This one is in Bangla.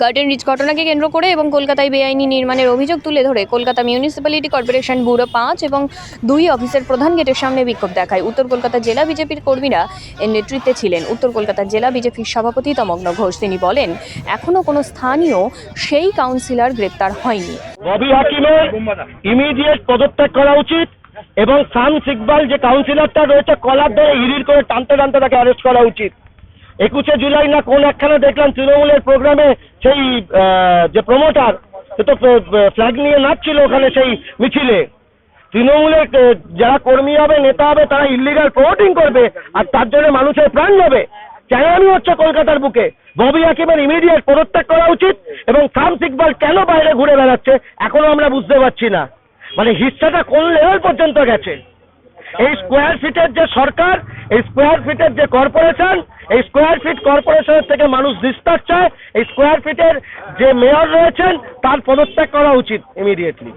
গার্ডেন রিচ ঘটনাকে কেন্দ্র করে এবং কলকাতায় বেআইনি নির্মাণের অভিযোগ তুলে ধরে কলকাতা মিউনিসিপ্যালিটি কর্পোরেশন ব্যুরো পাঁচ এবং দুই অফিসের প্রধান গেটের সামনে বিক্ষোভ দেখায়। উত্তর কলকাতা জেলা বিজেপির কর্মীরা এর নেতৃত্বে ছিলেন। উত্তর কলকাতা জেলা বিজেপির সভাপতি তমগ্ন ঘোষ। তিনি বলেন এখনও কোনো স্থানীয় সেই কাউন্সিলর গ্রেপ্তার হয়নি। ইমিডিয়েট পদত্যাগ করা উচিত এবং শামস ইকবাল যে কাউন্সিলরটা রয়েছে, কলার ধরে হিরির করে টানতে টানতে তাকে অ্যারেস্ট করা উচিত। একুশে জুলাই না কোন একখানে দেখলাম তৃণমূলের প্রোগ্রামে সেই যে প্রমোটার সে তো ফ্ল্যাগ নিয়ে নাচছিল ওখানে সেই মিছিলে। তৃণমূলের যারা কর্মী হবে, নেতা হবে, তারা ইলিগাল প্রমোটিং করবে, আর তার জন্য মানুষের প্রাণ যাবে চ্যালেঞ্জ হচ্ছে কলকাতার বুকে। ববি হাকিমের ইমিডিয়েট পদত্যাগ করা উচিত, এবং শামস ইকবাল কেন বাইরে ঘুরে বেড়াচ্ছে, এখনও আমরা বুঝতে পারছি না। মানে হিস্সাটা কোন লেভেল পর্যন্ত গেছে? এই স্কোয়ার ফিটের যে সরকার, এই স্কোয়ার ফিটের যে কর্পোরেশন এই স্কোয়ার ফিট কর্পোরেশনের থেকে মানুষ ডিসচার্জ চায়, এই স্কোয়ার ফিটের যে মেয়র রয়েছেন, তার পদত্যাগ করা উচিত ইমিডিয়েটলি